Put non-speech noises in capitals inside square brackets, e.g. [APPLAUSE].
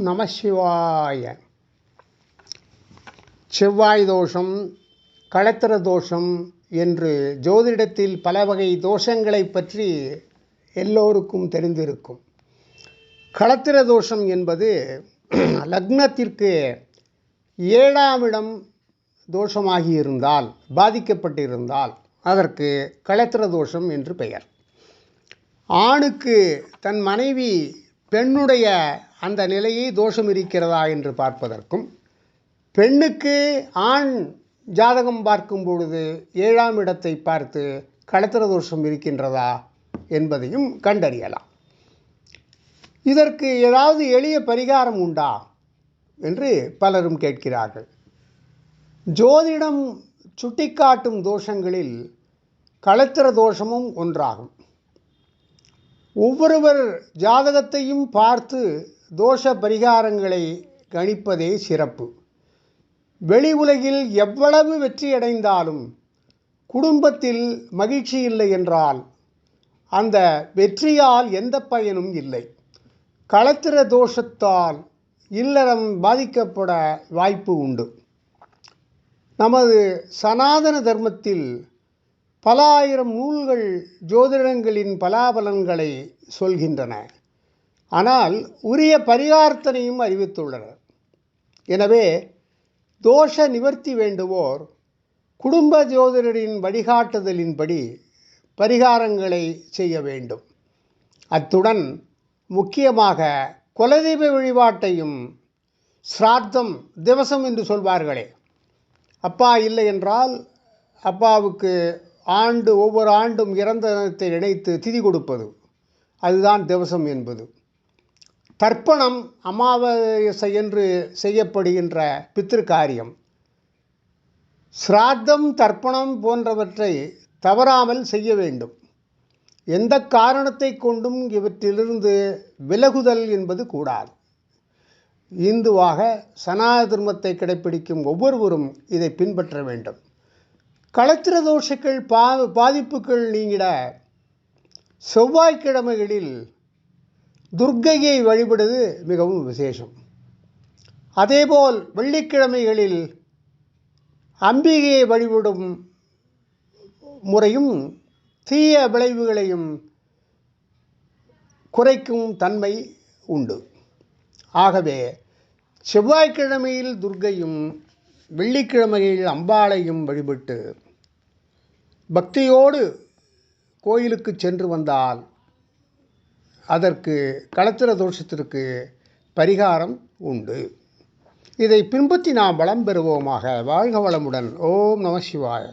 நம சிவாய. செவ்வாய் தோஷம் களத்திர தோஷம் என்று ஜோதிடத்தில் பல வகை தோஷங்களை பற்றி எல்லோருக்கும் தெரிந்திருக்கும். களத்திர தோஷம் என்பது [CLEARS THROAT] லக்னத்திற்கு ஏழாம் இடம் தோஷமாகி இருந்தால் பாதிக்கப்பட்டிருந்தால் அதற்கு களத்திர தோஷம் என்று பெயர். ஆணுக்கு தன் மனைவி பெண்ணுடைய அந்த நிலையை தோஷம் இருக்கிறதா என்று பார்ப்பதற்கும் பெண்ணுக்கு ஆண் ஜாதகம் பார்க்கும் பொழுது ஏழாம் இடத்தை பார்த்து களத்திர தோஷம் இருக்கின்றதா என்பதையும் கண்டறியலாம். இதற்கு ஏதாவது எளிய பரிகாரம் உண்டா என்று பலரும் கேட்கிறார்கள். ஜோதிடம் சுட்டிக்காட்டும் தோஷங்களில் களத்திர தோஷமும் ஒன்றாகும். ஒவ்வொருவர் ஜாதகத்தையும் பார்த்து தோஷ பரிகாரங்களை கணிப்பதே சிறப்பு. வெளி உலகில் எவ்வளவு வெற்றியடைந்தாலும் குடும்பத்தில் மகிழ்ச்சி இல்லை என்றால் அந்த வெற்றியால் எந்த பயனும் இல்லை. களத்திர தோஷத்தால் இல்லறம் பாதிக்கப்பட வாய்ப்பு உண்டு. நமது சனாதன தர்மத்தில் பல ஆயிரம் நூல்கள் ஜோதிடங்களின் பலாபலன்களை சொல்கின்றன. ஆனால் உரிய பரிகார்த்தனையும் அறிவித்துள்ளனர். எனவே தோஷ நிவர்த்தி வேண்டுவோர் குடும்ப ஜோதிடரின் வழிகாட்டுதலின்படி பரிகாரங்களை செய்ய வேண்டும். அத்துடன் முக்கியமாக குலதெய்வ வழிபாட்டையும் சிராத்தம் திவசம் என்று சொல்வார்களே. அப்பா இல்லை என்றால் அப்பாவுக்கு ஆண்டு ஒவ்வொரு ஆண்டும் இறந்த தினத்தை நினைத்து திதி கொடுப்பது. அதுதான் திவசம் என்பது. தர்ப்பணம் அமாவாசை என்று செய்யப்படுகின்ற பித்திரு காரியம் சிராத்தம் தர்ப்பணம் போன்றவற்றை தவறாமல் செய்ய வேண்டும். எந்த காரணத்தை கொண்டும் இவற்றிலிருந்து விலகுதல் என்பது கூடாது. இந்துவாக சனாத தர்மத்தை கடைப்பிடிக்கும் ஒவ்வொருவரும் இதை பின்பற்ற வேண்டும். களத்திர தோஷங்கள் பா பாதிப்புகள் நீங்கிட செவ்வாய்க்கிழமைகளில் துர்க்கையை வழிபடுவது மிகவும் விசேஷம். அதேபோல் வெள்ளிக்கிழமைகளில் அம்பிகையை வழிபடும் முறையும் தீய விளைவுகளையும் குறைக்கும் தன்மை உண்டு. ஆகவே செவ்வாய்க்கிழமையில் துர்க்கையும் வெள்ளிக்கிழமையில் அம்பாளையும் வழிபட்டு பக்தியோடு கோயிலுக்கு சென்று வந்தால் அதற்கு களத்திர தோஷத்திற்கு பரிகாரம் உண்டு. இதை பின்பற்றி நாம் வளம் பெறுவோமாக. வாழ்க வளமுடன். ஓம் நம சிவாய.